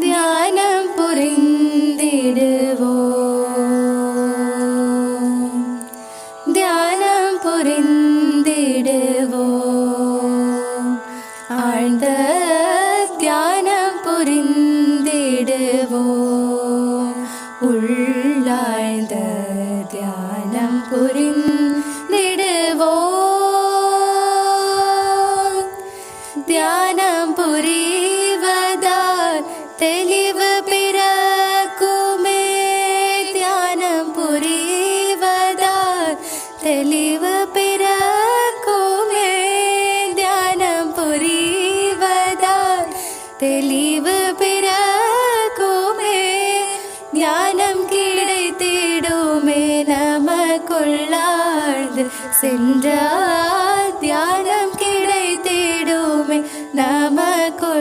தியானம் புரிந்திடுவோம் தியானம் புரிந்திடுவோம் ஆழ்ந்த தியானம் புரிந்திடுவோம் உள்ளாழ்ந்த தியானம் புரிந்திடுவோம் தியானம் புரிவதால் தெளிவு பிறக்குமே தியானம் புரிவதால் தெளிவு ஞானம் கிடைத்திடுமே நமக்குள்ளாழ்ந்து சென்றால் தியானம் கிடைத்திடுமே நமக்குள்ளாழ்ந்து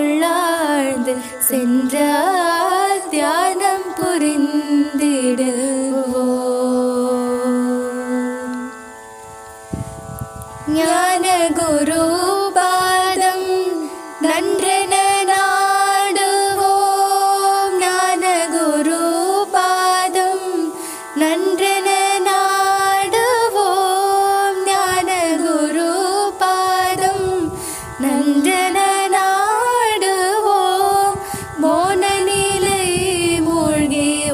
சென்றால் ஞான குருபாதம் நன்றென நாடுவோம். ஞான குருபாதம் நன்றென நாடுவோம். ஞான குருபாதம் நன்றென நாடுவோம். மோன நிலை மூழ்கி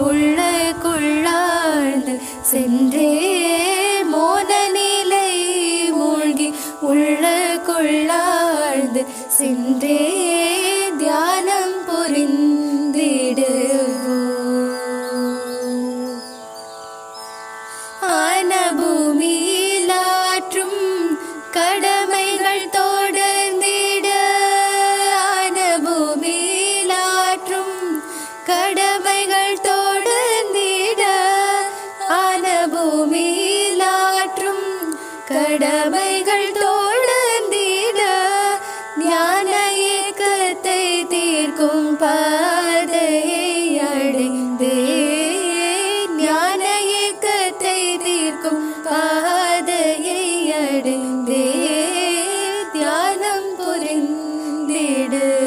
சென்றே உள்ளாழ்ந்து சென்றே தியானம் புரிந்திடுவோம் ஆன பூமியிலாற்றும் கடமைகள் தொடர்ந்திட. ஆன பூமியிலாற்றும் கடமைகள் தொடர்ந்திட. ஆன பூமியிலாற்றும் கடமைகள் காக்கும் பாதையை அடைந்தே. ஞான இயக்கத்தை தீர்க்கும் பாதையை அடைந்தே. தியானம் புரிந்திடு.